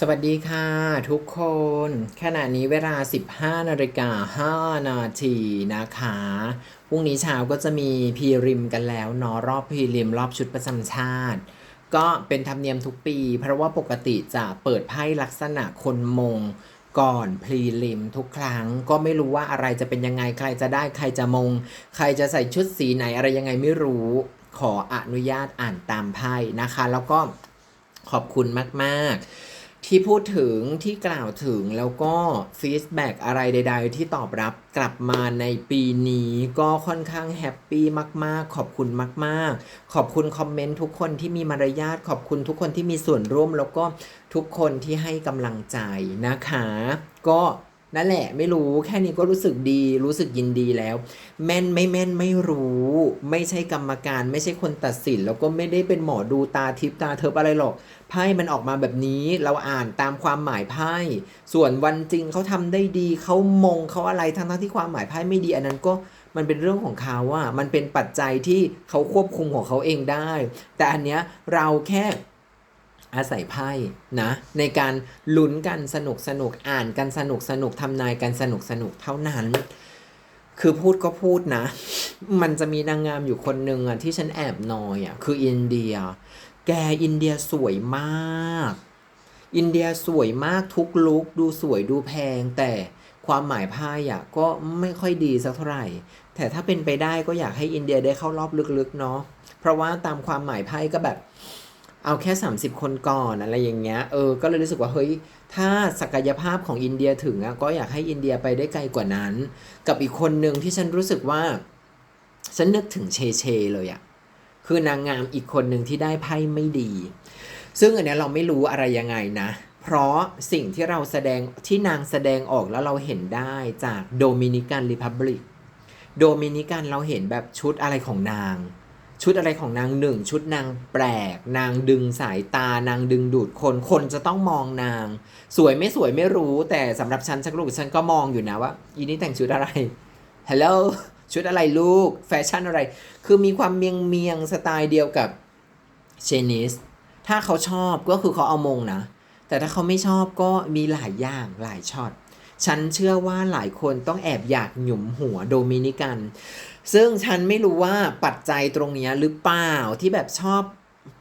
สวัสดีค่ะทุกคน ขณะนี้เวลา 15นาฬิกา5นาทีนะคะ พรุ่งนี้เช้าก็จะมีพรีริมกันแล้วเนาะรอบพรีริมรอบชุดประจำชาติ ก็เป็นธรรมเนียมทุกปี เพราะว่าปกติจะเปิดไพ่ลักษณะคนมง ก่อนพรีลิมทุกครั้ง ก็ไม่รู้ว่าอะไรจะเป็นยังไงใครจะได้ใครจะมง ใครจะใส่ชุดสีไหนอะไรยังไงไม่รู้ขออนุญาตอ่านตามไพ่นะคะ แล้วก็ขอบคุณมากๆ ที่พูดถึงที่กล่าวถึงแล้วก็ฟีดแบ็กอะไรใด ๆ ที่ตอบรับกลับมาในปีนี้ก็ค่อนข้างแฮปปี้มาก ๆ ขอบคุณมาก ๆ ขอบคุณคอมเมนต์ทุกคนที่มีมารยาทขอบคุณทุกคนที่มีส่วนร่วม แล้วก็ทุกคนที่ให้กำลังใจนะคะ ก็ นั่นแหละไม่รู้แค่นี้ก็รู้สึกดีรู้สึกยินดีแล้ว แม่นไม่แม่นไม่รู้ ไม่ใช่กรรมการ ไม่ใช่คนตัดสิน แล้วก็ไม่ได้เป็นหมอดูตาทิพตาเทิบอะไรหรอกไพ่มันออกมาแบบนี้เราอ่านตามความหมายไพ่ส่วนวันจริงเขาทำได้ดีเขามงเขาอะไรทั้งทั้งๆที่ความหมายไพ่ไม่ดีอันนั้นก็มันเป็นเรื่องของเขาอะมันเป็นปัจจัยที่เขาควบคุมของเขาเองได้ แต่อันเนี้ยเราแค่ อาศัยไพ่นะในการลุ้นกันสนุกสนุกอ่านกันสนุกสนุกทำนายกันสนุกสนุกเท่านั้น คือพูดก็พูดนะ มันจะมีนางงามอยู่คนหนึ่งอะที่ฉันแอบนอยอะคืออินเดีย แกอินเดียสวยมาก อินเดียสวยมากทุกลุกดูสวยดูแพงแต่ความหมายไพ่อะก็ไม่ค่อยดีสักเท่าไหร่ แต่ถ้าเป็นไปได้ก็อยากให้อินเดียได้เข้ารอบลึกๆเนาะเพราะว่าตามความหมายไพ่ก็แบบ เอาแค่ 30 คนก่อนอะไรอย่างเงี้ยเออก็เลยรู้สึกว่าเฮ้ยถ้าศักยภาพของอินเดียถึงอะก็อยากให้อินเดียไปได้ไกลกว่านั้น กับอีกคนหนึ่งที่ฉันรู้สึกว่า ฉันนึกถึงเชเชเลยอะคือนางงามอีกคนหนึ่งที่ได้ไพ่ไม่ดี ซึ่งอันนี้เราไม่รู้อะไรยังไงนะ เพราะสิ่งที่เราแสดงที่นางแสดงออกแล้วเราเห็นได้จากโดมินิกันริพับลิกโดมินิกันเราเห็นแบบชุดอะไรของนาง ชุดอะไรของนางหนึ่ง ชุดนางแปลก นางดึงสายตานางดึงดูดคนคนจะต้องมองนาง สวยไม่สวยไม่รู้ แต่สำหรับฉันชักลูกฉันก็มองอยู่นะว่าอีนี่แต่งชุดอะไรฮัลโหลชุดอะไรลูก แฟชั่นอะไร คือมีความเมียงเมียงสไตล์เดียวกับเชนิสถ้าเขาชอบก็คือเขาเอามงนะ แต่ถ้าเขาไม่ชอบก็มีหลายอย่างหลายช็อตฉันเชื่อว่าหลายคนต้องแอบอยากหยุมหัวโดมินิกัน ซึ่งฉันไม่รู้ว่าปัจจัยตรงนี้หรือเปล่าที่แบบชอบ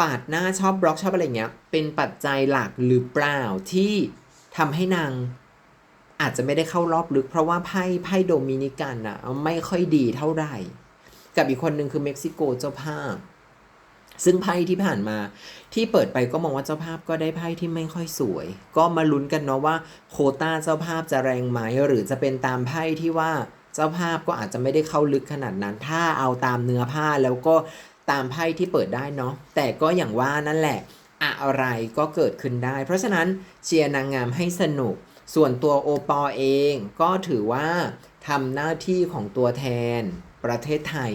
ปาดหน้าชอบบล็อกชอบอะไรเงี้ย เป็นปัจจัยหลักหรือเปล่าที่ทำให้นางอาจจะไม่ได้เข้ารอบลึก เพราะว่าไพ่ไพ่โดมินิกันอะไม่ค่อยดีเท่าไหร่ กับอีกคนหนึ่งคือเม็กซิโกเจ้าภาพ ซึ่งไพ่ที่ผ่านมา ที่เปิดไปก็มองว่าเจ้าภาพก็ได้ไพ่ที่ไม่ค่อยสวย ก็มาลุ้นกันเนาะว่าโคต้าเจ้าภาพจะแรงไหมหรือจะเป็นตามไพ่ที่ว่า เจ้าภาพก็อาจจะไม่ได้เข้าลึกขนาดนั้น ถ้าเอาตามเนื้อผ้าแล้วก็ตามไพ่ที่เปิดได้เนาะแต่ก็อย่างว่านั่นแหละ อะไรก็เกิดขึ้นได้ เพราะฉะนั้นเชียร์นางงามให้สนุก ส่วนตัวโอปอเองก็ถือว่าทำหน้าที่ของตัวแทนประเทศไทย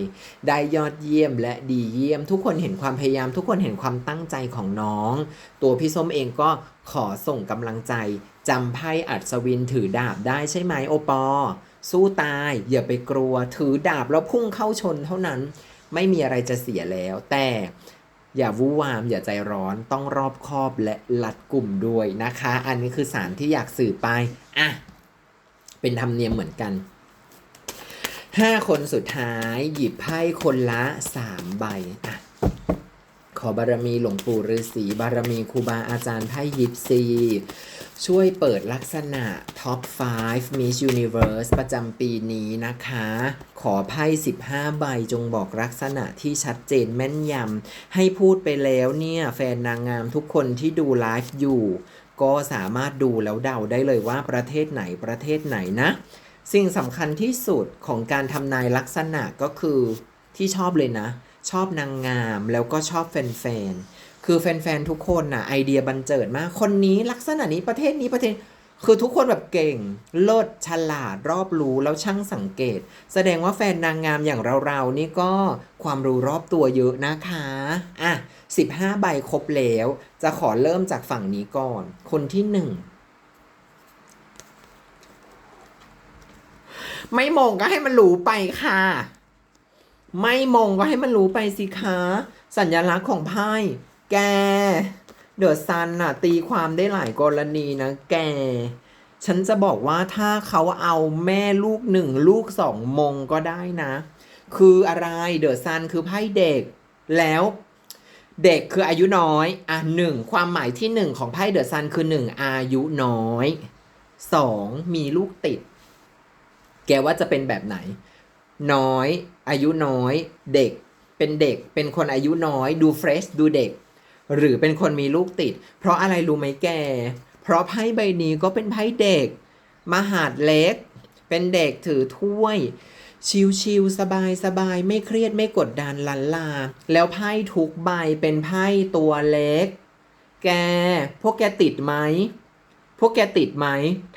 ได้ยอดเยี่ยมและดีเยี่ยม ทุกคนเห็นความพยายาม ทุกคนเห็นความตั้งใจของน้อง ตัวพี่ส้มเองก็ขอส่งกำลังใจจำไพ่อัศวินถือดาบได้ใช่ไหมโอปอ สู้ตายอย่าไปกลัว ถือดาบแล้วพุ่งเข้าชนเท่านั้น ไม่มีอะไรจะเสียแล้ว แต่อย่าวู่วามอย่าใจร้อนต้องรอบคอบและรัดกลุ่มด้วยนะคะ อันนี้คือสารที่อยากสื่อไปอะเป็นธรรมเนียมเหมือนกันห้าคนสุดท้ายหยิบไพ่คนละสามใบอะ ขอบารมีหลวงปู่ฤาษีบารมีครูบาอาจารย์ไพ่ยิปซี ช่วยเปิดลักษณะ Top 5 Miss Universe ประจำปีนี้นะคะ ขอไพ่ 15 ใบจงบอกลักษณะที่ชัดเจนแม่นยำให้พูดไปแล้วเนี่ย แฟนนางงามทุกคนที่ดูไลฟ์อยู่ ก็สามารถดูแล้วเดาได้เลยว่าประเทศไหนประเทศไหนนะ สิ่งสำคัญที่สุดของการทำนายลักษณะก็คือที่ชอบเลยนะ ชอบนางงาม แล้วก็ชอบแฟนๆ คือแฟนๆ ทุกคนน่ะไอเดียบันเจิดมาก คนนี้ลักษณะนี้ประเทศนี้ประเทศ คือทุกคนแบบเก่ง เลิศฉลาดรอบรู้แล้วช่างสังเกต แสดงว่าแฟนนางงามอย่างเราๆ นี่ก็ความรู้รอบตัวเยอะนะคะอะ15 ใบครบแล้ว จะขอเริ่มจากฝั่งนี้ก่อน คนที่หนึ่งไม่มงก็ให้มันหรูไปค่ะ ไม่มงก็ให้มันรู้ไปสิคะ สัญลักษณ์ของไพ่แก เดอะซันน่ะ ตีความได้หลายกรณีนะ แก ฉันจะบอกว่าถ้าเขาเอาแม่ลูกหนึ่งลูกสองมงก็ได้นะ คืออะไรเดอะซันคือไพ่เด็กแล้วเด็กคืออายุน้อย อะหนึ่งความหมายที่หนึ่งของไพ่เดอะซันคือหนึ่งอายุน้อยสองมีลูกติด แกว่าจะเป็นแบบไหน น้อย อายุน้อย เด็ก เป็นเด็ก เป็นคนอายุน้อย ดูเฟรชดูเด็ก หรือเป็นคนมีลูกติด เพราะอะไรรู้ไหมแก เพราะไพ่ใบนี้ก็เป็นไพ่เด็ก มหาดเล็ก เป็นเด็กถือถ้วย ชิวๆสบายสบายไม่เครียดไม่กดดันลันลา แล้วไพ่ทุกใบเป็นไพ่ตัวเล็ก แก พวกแกติดไหม พวกแกติดไหม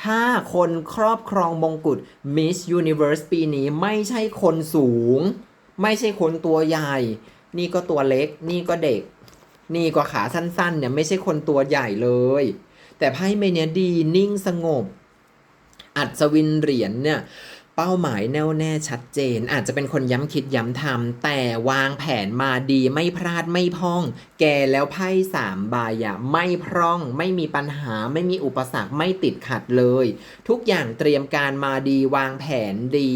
ถ้าคนครอบครองมงกุฎ Miss Universe ปีนี้ไม่ใช่คนสูง ไม่ใช่คนตัวใหญ่ นี่ก็ตัวเล็ก นี่ก็เด็ก นี่ก็ขาสั้นๆ เนี่ยไม่ใช่คนตัวใหญ่เลย แต่ไพ่เมเนี้ยดีนิ่งสงบ อัศวินเหรียญเนี่ย เป้าหมายแน่วแน่ชัดเจน อาจจะเป็นคนย้ำคิดย้ำทำแต่วางแผนมาดีไม่พลาดไม่พร่อง แกแล้วไพ่สามใบอะไม่พร่อง ไม่มีปัญหาไม่มีอุปสรรคไม่ติดขัดเลย ทุกอย่างเตรียมการมาดีวางแผนดี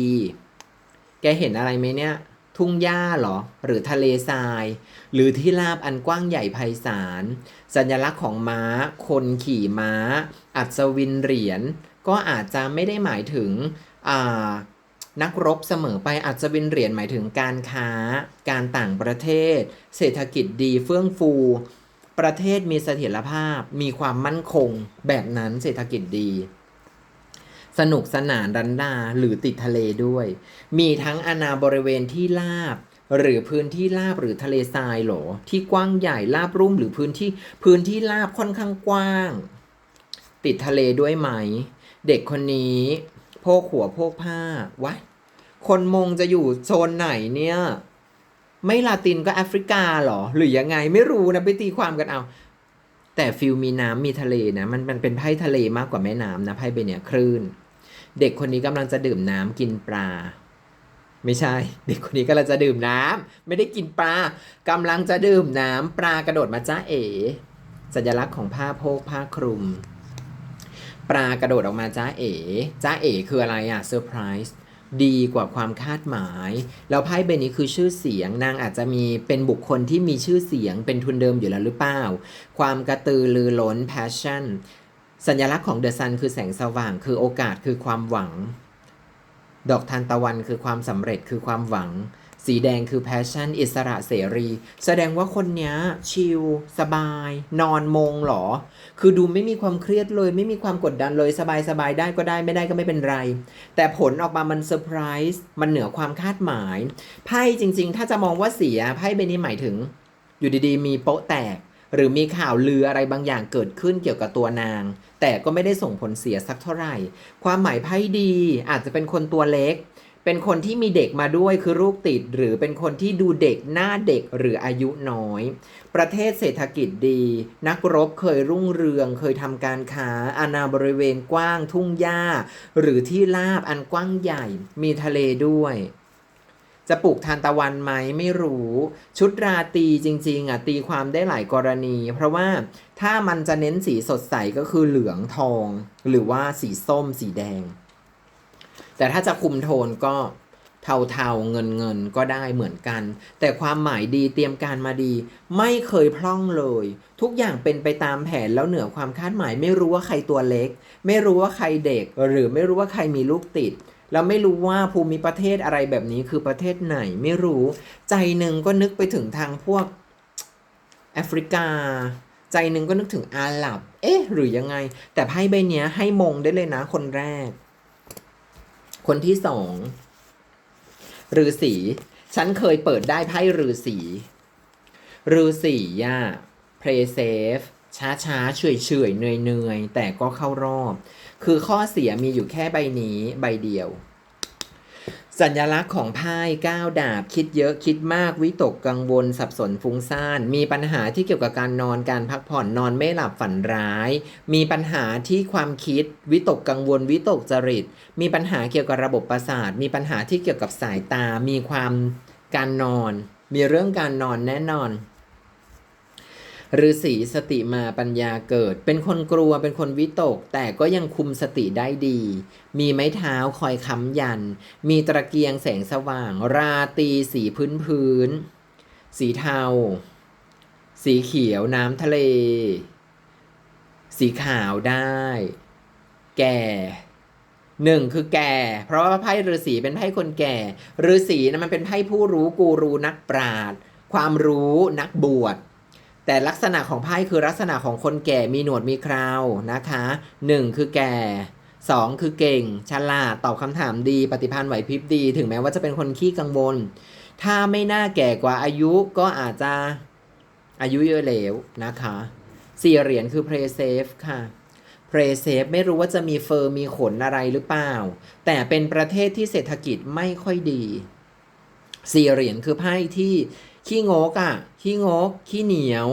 แกเห็นอะไรไหมเนี่ย ทุ่งหญ้าหรอ หรือทะเลทราย หรือที่ราบอันกว้างใหญ่ไพศาลสัญลักษณ์ของม้า คนขี่ม้า อัศวินเหรียญก็อาจจะไม่ได้หมายถึง นักรบเสมอไปอัศวินเหรียญหมายถึงการค้า การต่างประเทศ เศรษฐกิจดีเฟื่องฟู ประเทศมีเสถียรภาพ มีความมั่นคง แบบนั้นเศรษฐกิจดี สนุกสนานรันดาหรือติดทะเลด้วย มีทั้งอาณาบริเวณที่ราบ หรือพื้นที่ราบหรือทะเลทรายหรอที่กว้างใหญ่ราบรุ่มหรือพื้นที่พื้นที่ราบค่อนข้างกว้าง ติดทะเลด้วยไหม เด็กคนนี้ พกหัวโพกผ้าวะคนมงจะอยู่โซนไหนเนี่ย ไม่ลาตินก็แอฟริกาหรอ หรือยังไงไม่รู้นะไปตีความกันเอา แต่ฟิลมีน้ำมีทะเลนะ มันมันเป็นไพ่ทะเลมากกว่าแม่น้ำนะไพ่ใบเนี้ยคลื่น เด็กคนนี้กำลังจะดื่มน้ำกินปลา ไม่ใช่ เด็กคนนี้กำลังจะดื่มน้ำไม่ได้กินปลากำลังจะดื่มน้ำปลากระโดดมาจ้าเอ๋สัญลักษณ์ของผ้าโพกผ้าคลุม ปลากระโดดออกมาจ้าเอ๋จ้าเอ๋คืออะไรอะเซอร์ไพรส์ดีกว่าความคาดหมาย แล้วไพ่ใบนี้คือชื่อเสียง นางอาจจะมีเป็นบุคคลที่มีชื่อเสียงเป็นทุนเดิมอยู่แล้วหรือเปล่า ความกระตือรือร้น passion สัญลักษณ์ของเดอะซันคือแสงสว่าง คือโอกาสคือความหวัง ดอกทานตะวันคือความสำเร็จคือความหวัง สีแดงคือ passion อิสระเสรี แสดงว่าคนเนี้ยชิลสบาย นอนมงเหรอ คือดูไม่มีความเครียดเลย ไม่มีความกดดันเลยสบายสบายได้ก็ได้ไม่ได้ก็ไม่เป็นไร แต่ผลออกมามันเซอร์ไพรส์มันเหนือความคาดหมายไพ่จริง ๆ ถ้าจะมองว่าเสียไพ่ใบนี้หมายถึง อยู่ดีๆ มีโป๊ะแตก หรือมีข่าวลืออะไรบางอย่างเกิดขึ้นเกี่ยวกับตัวนาง แต่ก็ไม่ได้ส่งผลเสียสักเท่าไหร่ ความหมายไพ่ดีอาจจะเป็นคนตัวเล็ก เป็นคนที่มีเด็กมาด้วยคือลูกติด หรือเป็นคนที่ดูเด็กหน้าเด็กหรืออายุน้อย ประเทศเศรษฐกิจดี นักรบเคยรุ่งเรือง เคยทำการค้าอาณาบริเวณกว้างทุ่งหญ้า หรือที่ราบอันกว้างใหญ่มีทะเลด้วยจะปลูกทานตะวันไหมไม่รู้ ชุดราตรีจริงๆอะตีความได้หลายกรณี เพราะว่าถ้ามันจะเน้นสีสดใสก็คือเหลืองทอง หรือว่าสีส้มสีแดง แต่ถ้าจะคุมโทนก็เทาๆเงินเงินๆก็ได้เหมือนกัน แต่ความหมายดีเตรียมการมาดี ไม่เคยพร่องเลย ทุกอย่างเป็นไปตามแผนแล้วเหนือความคาดหมาย ไม่รู้ว่าใครตัวเล็ก ไม่รู้ว่าใครเด็ก หรือไม่รู้ว่าใครมีลูกติดแล้วไม่รู้ว่าภูมิประเทศอะไรแบบนี้คือประเทศไหนไม่รู้ ใจหนึ่งก็นึกไปถึงทางพวกแอฟริกา ใจหนึ่งก็นึกถึงอาหรับ เอ๊ะ หรือยังไง แต่ไพ่ใบเนี้ยให้มงได้เลยนะคนแรก คนที่สองฤาษีฉันเคยเปิดได้ไพ่ฤาษีฤาษีย่า play safe ช้าช้าเฉยเฉยเหนื่อยเนื่อยแต่ก็เข้ารอบ คือข้อเสียมีอยู่แค่ใบนี้ใบเดียว สัญลักษณ์ของไพ่ก้าวดาบ คิดเยอะคิดมาก วิตกกังวล สับสนฟุ้งซ่าน มีปัญหาที่เกี่ยวกับการนอนการพักผ่อนนอนไม่หลับฝันร้าย มีปัญหาที่ความคิด วิตกกังวล วิตกจริต มีปัญหาเกี่ยวกับระบบประสาท มีปัญหาที่เกี่ยวกับสายตา มีความการนอน มีเรื่องการนอนแน่นอน ฤาษีสติมาปัญญาเกิด เป็นคนกลัวเป็นคนวิตก แต่ก็ยังคุมสติได้ดี มีไม้เท้าคอยค้ำยัน มีตะเกียงแสงสว่าง ราตีสีพื้นพื้น สีเทา สีเขียวน้ำทะเล สีขาวได้ แก่หนึ่งคือแก่ เพราะว่าไพ่ฤาษีเป็นไพ่คนแก่ฤาษีนะมันเป็นไพ่ผู้รู้กูรูนักปราชญ์ความรู้นักบวช แต่ลักษณะของไพ่คือลักษณะของคนแก่มีหนวดมีคราวนะคะหนึ่งคือแก่สองคือเก่ง ฉลาด ตอบคำถามดี ปฏิพันธ์ไหวพริบดี ถึงแม้ว่าจะเป็นคนขี้กังวล ถ้าไม่น่าแก่กว่าอายุก็อาจจะอายุเยอะแล้วนะคะสี่เหรียญคือ play safe ค่ะ play safe ไม่รู้ว่าจะมีเฟอร์มีขนอะไรหรือเปล่า แต่เป็นประเทศที่เศรษฐกิจไม่ค่อยดีสี่เหรียญคือไพ่ที่ ขี้งกอะ่ะ ขี้งก ขี้เหนียว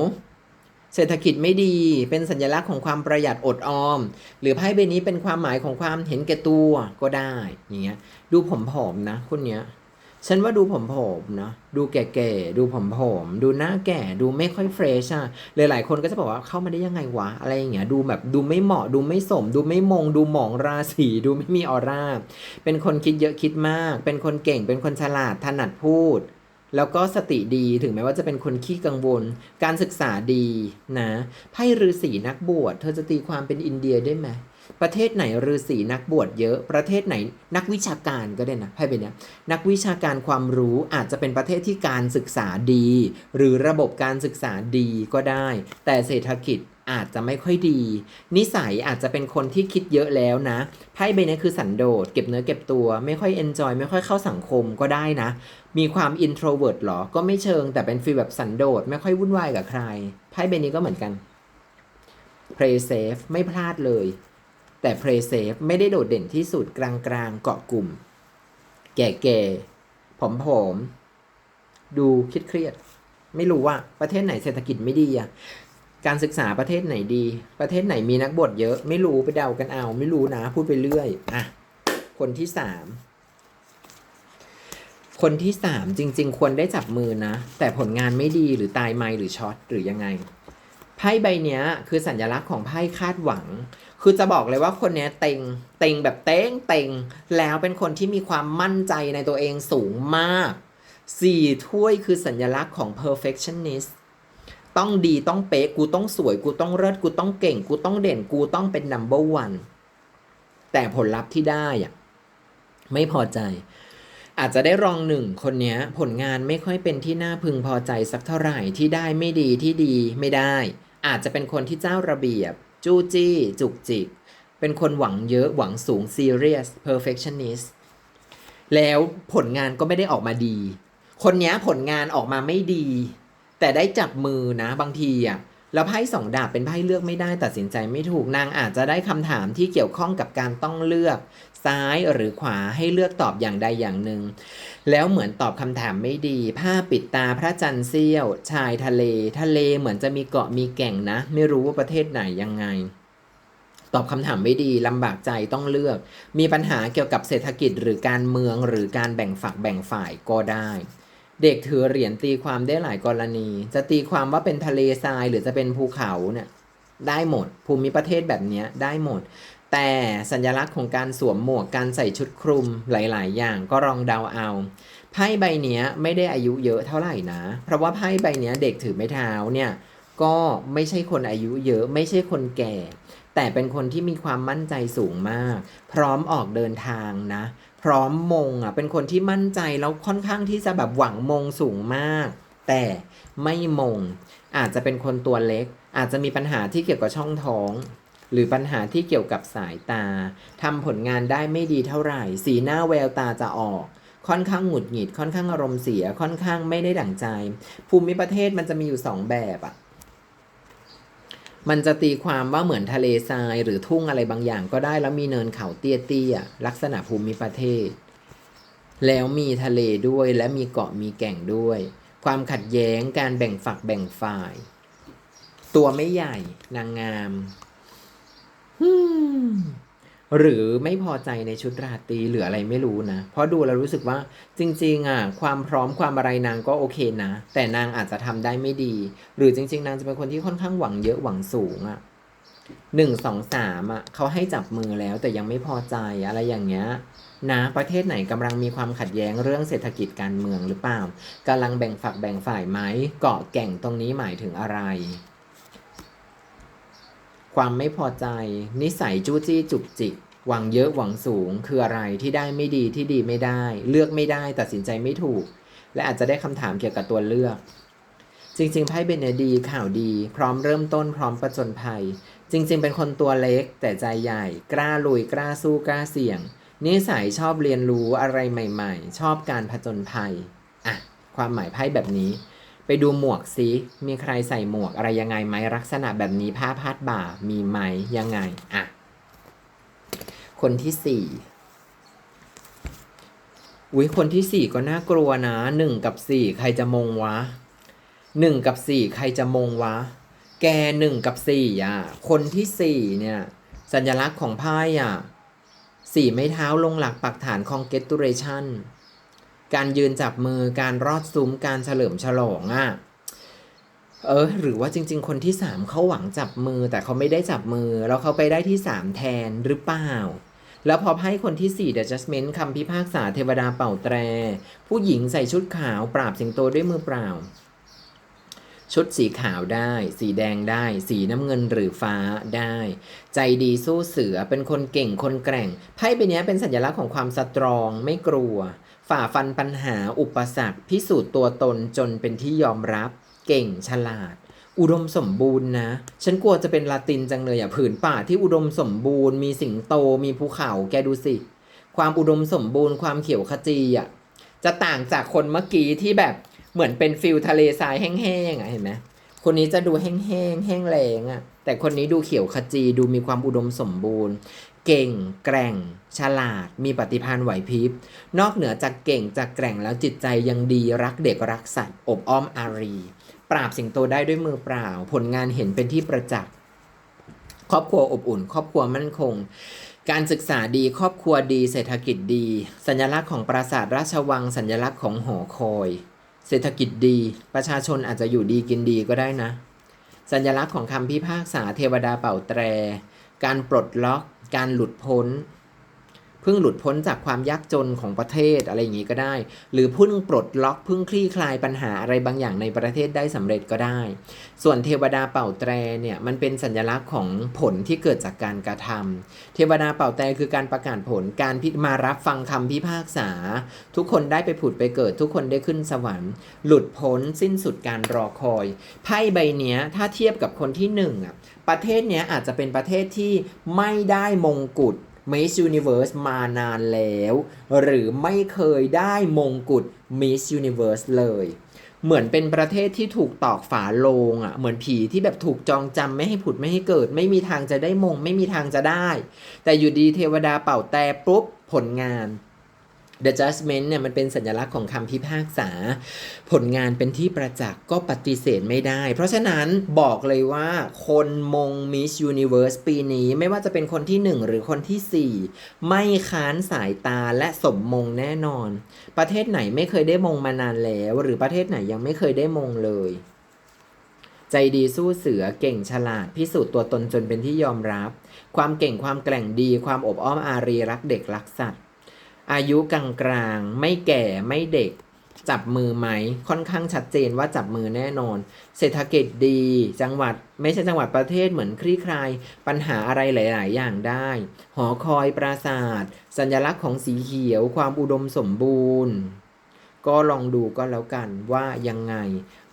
เศรษฐกิจไม่ดี เป็นสัญลักษณ์ของความประหยัดอดออม หรือไพ่ใบนี้เป็นความหมายของความเห็นแก่ตัวก็ได้ อย่างเงี้ย ดูผอมๆนะคนเนี้ย ฉันว่าดูผอมๆนะ ดูแก่ๆ ดูผอมๆดูหน้าแก่ ดูไม่ค่อยเฟรชอะหลายๆคนก็จะบอกว่าเข้ามาได้ยังไงวะ อะไรอย่างเงี้ย ดูแบบดูไม่เหมาะ ดูไม่สม ดูไม่มง ดูหมองราศีดูไม่มีออร่า เป็นคนคิดเยอะคิดมาก เป็นคนเก่ง เป็นคนฉลาด ถนัดพูด แล้วก็สติดีถึงแม้ว่าจะเป็นคนขี้กังวล การศึกษาดีนะไพ่ฤาษีนักบวชเธอจะตีความเป็นอินเดียได้ไหมประเทศไหนฤาษีนักบวชเยอะ ประเทศไหนนักวิชาการก็ได้นะไพ่เป็นเนี้ยนักวิชาการความรู้อาจจะเป็นประเทศที่การศึกษาดี หรือระบบการศึกษาดีก็ได้ แต่เศรษฐกิจอาจจะไม่ค่อยดี นิสัยอาจจะเป็นคนที่คิดเยอะแล้วนะไพ่ใบนี้คือสันโดษเก็บเนื้อเก็บตัว ไม่ค่อยเอนจอยไม่ค่อยเข้าสังคมก็ได้นะ มีความ introvert หรอ ก็ไม่เชิงแต่เป็นฟีลแบบสันโดษไม่ค่อยวุ่นวายกับใคร ไพ่ใบนี้ก็เหมือนกัน play safe ไม่พลาดเลย แต่ play safe ไม่ได้โดดเด่นที่สุดกลางๆ เกาะกลุ่ม แก่ๆผอมๆ ดูคิดเครียดๆไม่รู้ว่าประเทศไหนเศรษฐกิจไม่ดีอะการศึกษาประเทศไหนดี ประเทศไหนมีนักบวชเยอะ ไม่รู้ไปเดากันเอา ไม่รู้นะ พูดไปเรื่อย อะ คนที่สาม คนที่สามจริง ๆ ควรได้จับมือนะ แต่ผลงานไม่ดีหรือตายไม่หรือช็อตหรือยังไงไพ่ใบเนี้ยคือสัญลักษณ์ของไพ่คาดหวัง คือจะบอกเลยว่าคนเนี้ยเต็งเต็งแบบเต้งเต็งแล้วเป็นคนที่มีความมั่นใจในตัวเองสูงมากสี่ถ้วยคือสัญลักษณ์ของ perfectionist ต้องดีต้องเป๊ะกูต้องสวย กูต้องเลิศกูต้องเก่ง กูต้องเด่นกูต้องเป็น number one แต่ผลลัพธ์ที่ได้อะไม่พอใจ อาจจะได้รองหนึ่งคนนี้ผลงานไม่ค่อยเป็นที่น่าพึงพอใจสักเท่าไหร่ที่ได้ไม่ดีที่ดีไม่ได้ อาจจะเป็นคนที่เจ้าระเบียบ จู้จี้ จุกจิก เป็นคนหวังเยอะหวังสูง serious perfectionist แล้วผลงานก็ไม่ได้ออกมาดี คนนี้ผลงานออกมาไม่ดี แต่ได้จับมือนะบางทีอะแล้วไพ่สองดาบเป็นไพ่เลือกไม่ได้ตัดสินใจไม่ถูกนางอาจจะได้คำถามที่เกี่ยวข้องกับการต้องเลือก ซ้ายหรือขวาให้เลือกตอบอย่างใดอย่างหนึ่ง แล้วเหมือนตอบคำถามไม่ดี ผ้าปิดตาพระจันทร์เสี้ยว ชายทะเล ทะเลเหมือนจะมีเกาะมีแก่งนะ ไม่รู้ว่าประเทศไหนยังไง ตอบคำถามไม่ดีลำบากใจต้องเลือก มีปัญหาเกี่ยวกับเศรษฐกิจหรือการเมืองหรือการแบ่งฝักแบ่งฝ่ายก็ได้เด็กถือเหรียญตีความได้หลายกรณี จะตีความว่าเป็นทะเลทรายหรือจะเป็นภูเขาเนี่ยได้หมด ภูมิประเทศแบบนี้ได้หมด แต่สัญลักษณ์ของการสวมหมวกการใส่ชุดคลุมหลาย ๆ อย่างก็ลองเดาเอาไพ่ใบเนี้ยไม่ได้อายุเยอะเท่าไหร่นะ เพราะว่าไพ่ใบเนี้ยเด็กถือไม้เท้าเนี่ยก็ไม่ใช่คนอายุเยอะไม่ใช่คนแก่ แต่เป็นคนที่มีความมั่นใจสูงมาก พร้อมออกเดินทางนะ พร้อมมงอะเป็นคนที่มั่นใจแล้วค่อนข้างที่จะแบบหวังมงสูงมาก แต่ไม่มง อาจจะเป็นคนตัวเล็ก อาจจะมีปัญหาที่เกี่ยวกับช่องท้อง หรือปัญหาที่เกี่ยวกับสายตาทำผลงานได้ไม่ดีเท่าไหร่ สีหน้าแววตาจะออก ค่อนข้างหงุดหงิด ค่อนข้างอารมณ์เสีย ค่อนข้างไม่ได้ดั่งใจ ภูมิประเทศมันจะมีอยู่สองแบบอะมันจะตีความว่าเหมือนทะเลทรายหรือทุ่งอะไรบางอย่างก็ได้แล้วมีเนินเขาเตี้ยๆลักษณะภูมิประเทศ แล้วมีทะเลด้วยและมีเกาะมีแก่งด้วย ความขัดแย้งการแบ่งฝักแบ่งฝ่าย ตัวไม่ใหญ่นางงามฮึม หรือไม่พอใจในชุดราตรีหรืออะไรไม่รู้นะ เพราะดูแล้วรู้สึกว่าจริงๆอะความพร้อมความอะไรนางก็โอเคนะ แต่นางอาจจะทำได้ไม่ดี หรือจริง ๆ นางจะเป็นคนที่ค่อนข้างหวังเยอะหวังสูงอะหนึ่งสองสามอะเขาให้จับมือแล้วแต่ยังไม่พอใจอะไรอย่างเงี้ยนะประเทศไหนกำลังมีความขัดแย้งเรื่องเศรษฐกิจการเมืองหรือเปล่ากำลังแบ่งฝักแบ่งฝ่ายไหมเกาะแก่งตรงนี้หมายถึงอะไร ความไม่พอใจ นิสัยจู้จี้จุกจิก หวังเยอะหวังสูง คืออะไรที่ได้ไม่ดีที่ดีไม่ได้ เลือกไม่ได้ตัดสินใจไม่ถูก และอาจจะได้คำถามเกี่ยวกับตัวเลือก จริง ๆ ไพ่เบเนดีข่าวดี พร้อมเริ่มต้นพร้อมประจนภัย จริง ๆ เป็นคนตัวเล็ก แต่ใจใหญ่ กล้าลุยกล้าสู้กล้าเสี่ยง นิสัยชอบเรียนรู้อะไรใหม่ ๆ ชอบการผจญภัยอะความหมายไพ่แบบนี้ ไปดูหมวกซิ มีใครใส่หมวกอะไรยังไงไหมลักษณะแบบนี้ผ้าพาดบ่ามีไหมยังไง อะ คนที่สี่อุ้ยคนที่สี่ก็น่ากลัวนะหนึ่งกับสี่ใครจะมงวะหนึ่งกับสี่ใครจะมงวะ แกหนึ่งกับสี่อะ คนที่สี่เนี่ย สัญลักษณ์ของไพ่อะสี่ไม้เท้าลงหลักปักฐาน congratulation ก การยืนจับมือการรอดซุ้มการเฉลิมฉลองอะเออหรือว่าจริง ๆ คนที่สามเขาหวังจับมือแต่เขาไม่ได้จับมือ แล้วเขาไปได้ที่สามแทนหรือเปล่า แล้วพอให้คนที่สี่ The Judgment คำพิพากษาเทวดาเป่าแตร ผู้หญิงใส่ชุดขาวปราบสิงโตด้วยมือเปล่า ชุดสีขาวได้ สีแดงได้ สีน้ำเงินหรือฟ้าได้ ใจดีสู้เสือเป็นคนเก่งคนแกร่ง ไพ่ใบนี้เป็นสัญลักษณ์ของความสตรองไม่กลัว ฝ่าฟันปัญหาอุปสรรค พิสูจน์ตัวตนจนเป็นที่ยอมรับ เก่งฉลาด อุดมสมบูรณ์นะ ฉันกลัวจะเป็นลาตินจังเลยอะผืนป่าที่อุดมสมบูรณ์มีสิงโตมีภูเขาแกดูสิ ความอุดมสมบูรณ์ความเขียวขจีอะจะต่างจากคนเมื่อกี้ที่แบบเหมือนเป็นฟิลทะเลทรายแห้งๆอะเห็นไหมคนนี้จะดูแห้งๆแห้งแรงอะแต่คนนี้ดูเขียวขจีดูมีความอุดมสมบูรณ์ เก่ง แกร่ง ฉลาด มีปฏิภาณไหวพริบ นอกเหนือจากเก่งจากแกร่งแล้วจิตใจยังดีรักเด็กรักสัตว์ อบอ้อมอารี ปราบสิงโตได้ด้วยมือเปล่า ผลงานเห็นเป็นที่ประจักษ์ครอบครัวอบอุ่น ครอบครัวมั่นคง การศึกษาดีครอบครัวดี เศรษฐกิจดี สัญลักษณ์ของปราสาทราชวัง สัญลักษณ์ของหอคอย เศรษฐกิจดี ประชาชนอาจจะอยู่ดีกินดีก็ได้นะ สัญลักษณ์ของคำพิพากษาเทวดาเป่าแตร การปลดล็อก การหลุดพ้น เพิ่งหลุดพ้นจากความยากจนของประเทศอะไรอย่างนี้ก็ได้ หรือเพิ่งปลดล็อกเพิ่งคลี่คลายปัญหาอะไรบางอย่างในประเทศได้สำเร็จก็ได้ ส่วนเทวดาเป่าแตรเนี่ยมันเป็นสัญลักษณ์ของผลที่เกิดจากการกระทำเทวดาเป่าแตรคือการประกาศผลการพิมารับฟังคำพิพากษา ทุกคนได้ไปผุดไปเกิด ทุกคนได้ขึ้นสวรรค์ หลุดพ้นสิ้นสุดการรอคอยไพ่ใบเนี้ยถ้าเทียบกับคนที่หนึ่งอะประเทศเนี้ยอาจจะเป็นประเทศที่ไม่ได้มงกุฎ Miss Universe มานานแล้ว หรือไม่เคยได้มงกุฎ Miss Universe เลย เหมือนเป็นประเทศที่ถูกตอกฝาโลงอะ่ะเหมือนผีที่แบบถูกจองจำไม่ให้ผุดไม่ให้เกิด ไม่มีทางจะได้มง ไม่มีทางจะได้ แต่อยู่ดีเทวดาเป่าแต่ปุ๊บผลงาน The Judgment เนี่ยมันเป็นสัญลักษณ์ของคำพิพากษา ผลงานเป็นที่ประจักษ์ก็ปฏิเสธไม่ได้ เพราะฉะนั้นบอกเลยว่าคนมง Miss Universe ปีนี้ไม่ว่าจะเป็นคนที่ 1 หรือคนที่ 4 ไม่ค้านสายตาและสมมงแน่นอน ประเทศไหนไม่เคยได้มงมานานแล้ว หรือประเทศไหนยังไม่เคยได้มงเลย ใจดีสู้เสือเก่งฉลาด พิสูจน์ตัวตนจนเป็นที่ยอมรับ ความเก่งความแกร่งดี ความอบอ้อมอารีรักเด็กรักสัตว์ อายุกลางๆ ไม่แก่ไม่เด็ก จับมือไหม ค่อนข้างชัดเจนว่าจับมือแน่นอน เศรษฐกิจดี จังหวัดไม่ใช่จังหวัดประเทศเหมือนคลี่คลาย ปัญหาอะไรหลาย ๆ อย่างได้ หอคอยปราสาท สัญลักษณ์ของสีเขียว ความอุดมสมบูรณ์ ก็ลองดูก็แล้วกันว่ายังไง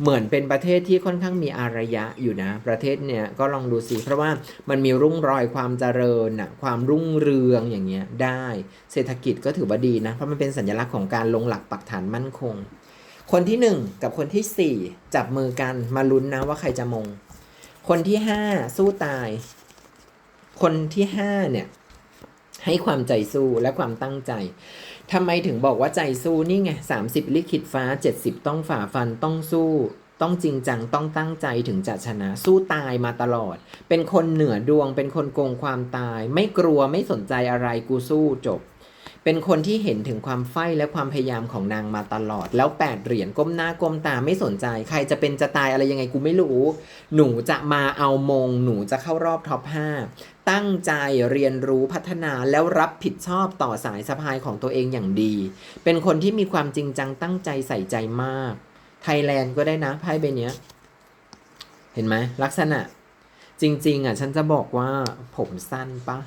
เหมือนเป็นประเทศที่ค่อนข้างมีอารยะอยู่นะ ประเทศเนี่ยก็ลองดูสิเพราะว่ามันมีรุ่งรอยความเจริญนะความรุ่งเรืองอย่างเงี้ยได้ เศรษฐกิจก็ถือว่าดีนะ เพราะมันเป็นสัญลักษณ์ของการลงหลักปักฐานมั่นคง คนที่หนึ่งกับคนที่สี่จับมือกันมาลุ้นนะว่าใครจะมง คนที่ห้าสู้ตาย คนที่ห้าเนี่ยให้ความใจสู้และความตั้งใจ ทำไมถึงบอกว่าใจสู้นี่ไงสามสิบลิขิตฟ้าเจ็ดสิบต้องฝ่าฟันต้องสู้ ต้องจริงจังต้องตั้งใจถึงจะชนะสู้ตายมาตลอด เป็นคนเหนือดวง เป็นคนโกงความตาย ไม่กลัวไม่สนใจอะไรกูสู้จบ เป็นคนที่เห็นถึงความใฝ่และความพยายามของนางมาตลอด แล้วแปดเหรียญก้มหน้าก้มตาไม่สนใจ ใครจะเป็นจะตายอะไรยังไงกูไม่รู้ หนูจะมาเอามง หนูจะเข้ารอบท็อป5ตั้งใจเรียนรู้พัฒนาแล้วรับผิดชอบต่อสายสะพายของตัวเองอย่างดี เป็นคนที่มีความจริงจังตั้งใจใส่ใจมาก ไทยแลนด์ก็ได้นะไพ่ใบเนี้ย เห็นไหมลักษณะ จริง ๆ อะ ฉันจะบอกว่าผมสั้นปะ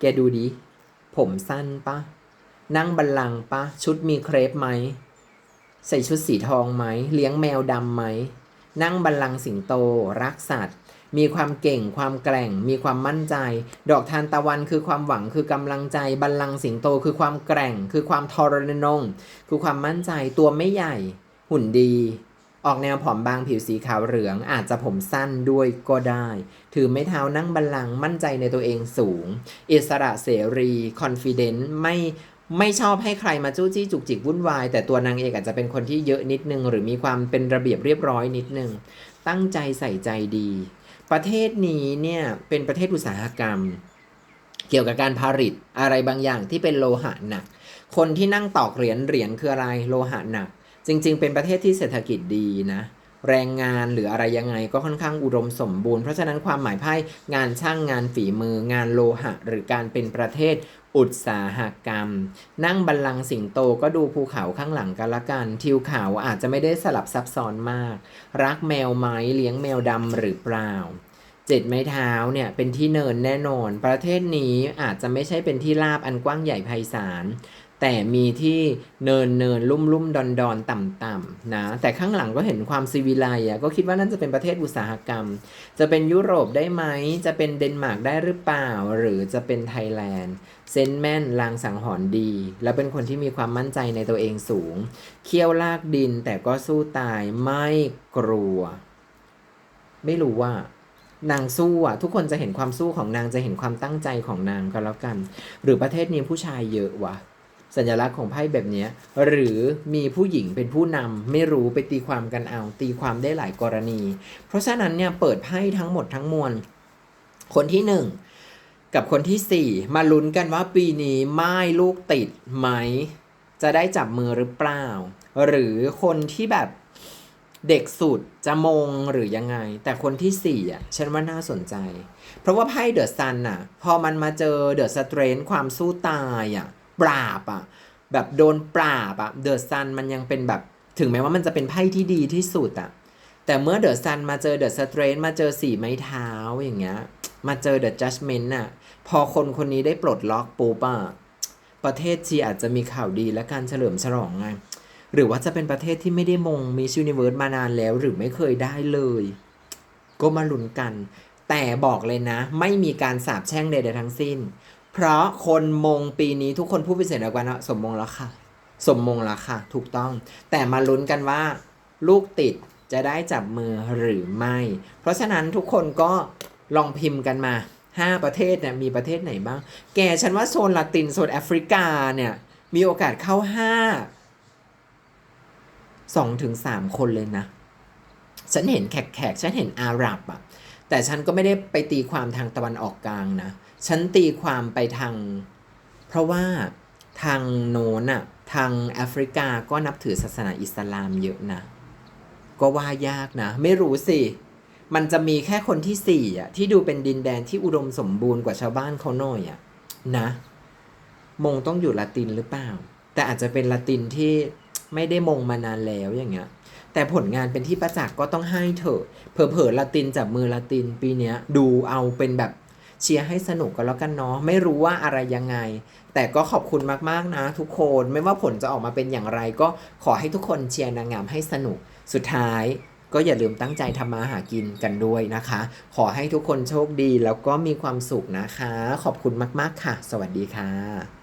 แกดูดิ ผมสั้นปะ นั่งบัลลังก์ปะ ชุดมีเครปไหม ใส่ชุดสีทองไหม เลี้ยงแมวดำไหม นั่งบัลลังก์สิงโต รักสัตว์ มีความเก่ง ความแกร่ง มีความมั่นใจ ดอกทานตะวันคือความหวัง คือกำลังใจ บัลลังก์สิงโต คือความแกร่ง คือความทรนง คือความมั่นใจ ตัวไม่ใหญ่ หุ่นดี ออกแนวผอมบางผิวสีขาวเหลืองอาจจะผมสั้นด้วยก็ได้ ถือไม้เท้านั่งบัลลังก์มั่นใจในตัวเองสูง อิสระเสรีคอนฟ idence ไม่ไม่ชอบให้ใครมาจู้จี้จุกจิกวุ่นวาย แต่ตัวนางเอกอาจจะเป็นคนที่เยอะนิดนึง หรือมีความเป็นระเบียบเรียบร้อยนิดนึง ตั้งใจใส่ใจดี ประเทศนี้เนี่ยเป็นประเทศอุตสาหกรรม เกี่ยวกับการผลิตอะไรบางอย่างที่เป็นโลหะหนัก คนที่นั่งตอกเหรียญเหรียญคืออะไรโลหะหนัก จริง ๆ เป็นประเทศที่เศรษฐกิจดีนะแรงงานหรืออะไรยังไงก็ค่อนข้างอุดมสมบูรณ์ เพราะฉะนั้นความหมายไพ่งานช่างงานฝีมือ งานโลหะ หรือการเป็นประเทศอุตสาหกรรม นั่งบัลลังสิงโตก็ดูภูเขาข้างหลังกันละกัน ทิวเขาอาจจะไม่ได้สลับซับซ้อนมาก รักแมวไหมเลี้ยงแมวดำหรือเปล่าเจ็ดไม้เท้าเนี่ยเป็นที่เนินแน่นอน ประเทศนี้อาจจะไม่ใช่เป็นที่ราบอันกว้างใหญ่ไพศาล แต่มีที่เนินเนินลุ่มลุ่มดอนดอนต่ำต่ำนะ แต่ข้างหลังก็เห็นความซีวิไลอะก็คิดว่านั่นจะเป็นประเทศอุตสาหกรรม จะเป็นยุโรปได้ไหม จะเป็นเดนมาร์กได้หรือเปล่า หรือจะเป็นไทยแลนด์เซนแมนลางสังหรณ์ดี และเป็นคนที่มีความมั่นใจในตัวเองสูง เคี่ยวลากดินแต่ก็สู้ตายไม่กลัว ไม่รู้ว่านางสู้อะทุกคนจะเห็นความสู้ของนางจะเห็นความตั้งใจของนางก็แล้วกัน หรือประเทศนี้ผู้ชายเยอะวะ สัญลักษณ์ของไพ่แบบนี้ หรือมีผู้หญิงเป็นผู้นำไม่รู้ไปตีความกันเอา ตีความได้หลายกรณี เพราะฉะนั้นเนี่ยเปิดไพ่ทั้งหมดทั้งมวล คนที่หนึ่งกับคนที่สี่มาลุ้นกันว่าปีนี้ไม้ลูกติดไหม จะได้จับมือหรือเปล่า หรือคนที่แบบเด็กสุดจะมงหรือยังไง แต่คนที่สี่อะฉันว่าน่าสนใจ เพราะว่าไพ่เดอะซันอะ พอมันมาเจอเดอะสเตรนความสู้ตายอะ ปราบอะแบบโดนปราบอะเดอะซันมันยังเป็นแบบถึงแม้ว่ามันจะเป็นไพ่ที่ดีที่สุดอะแต่เมื่อเดอะซันมาเจอเดอะสเตรนมาเจอสี่ไม้เท้าอย่างเงี้ยมาเจอเดอะจั d เมนต์น่ะพอคนคนนี้ได้ปลดล็อกปุ๊บอะประเทศจีอาจจะมีข่าวดีและการเฉลิมฉลองไงหรือว่าจะเป็นประเทศที่ไม่ได้มงมิส s u นิเวิร์สมานานแล้ว หรือไม่เคยได้เลย ก็มาลุ้นกัน แต่บอกเลยนะ ไม่มีการสาบแช่งใดๆทั้งสิ้น เพราะคนมงปีนี้ทุกคนพูดเป็นเสียงเดียวกันว่าสมมงแล้วค่ะ สมมงแล้วค่ะ ถูกต้อง แต่มาลุ้นกันว่า ลูกติดจะได้จับมือหรือไม่ เพราะฉะนั้นทุกคนก็ลองพิมพ์กันมา 5 ประเทศเนี่ยมีประเทศไหนบ้าง แกฉันว่าโซนละตินโซนแอฟริกาเนี่ยมีโอกาสเข้า 5 2ถึง3คนเลยนะ ฉันเห็นแขกๆฉันเห็นอาหรับอะแต่ฉันก็ไม่ได้ไปตีความทางตะวันออกกลางนะ ฉันตีความไปทาง เพราะว่าทางโน้นอะทางแอฟริกาก็นับถือศาสนาอิสลามเยอะนะ ก็ว่ายากนะ ไม่รู้สิ มันจะมีแค่คนที่สี่อะที่ดูเป็นดินแดนที่อุดมสมบูรณ์กว่าชาวบ้านเขาหน่อยอะนะ มงต้องอยู่ละตินหรือเปล่า แต่อาจจะเป็นละตินที่ไม่ได้มงมานานแล้วอย่างเงี้ยแต่ผลงานเป็นที่ประจักษ์ก็ต้องให้เถอะเผลอๆละตินจับมือละตินปีเนี้ยดูเอาเป็นแบบ เชียร์ให้สนุกกันแล้วกันเนาะไม่รู้ว่าอะไรยังไง แต่ก็ขอบคุณมากๆนะทุกคนไม่ว่าผลจะออกมาเป็นอย่างไร ก็ขอให้ทุกคนเชียร์นางงามให้สนุกสุดท้ายก็อย่าลืมตั้งใจทำมาหากินกันด้วยนะคะ ขอให้ทุกคนโชคดีแล้วก็มีความสุขนะคะ ขอบคุณมาก ๆ ค่ะ สวัสดีค่ะ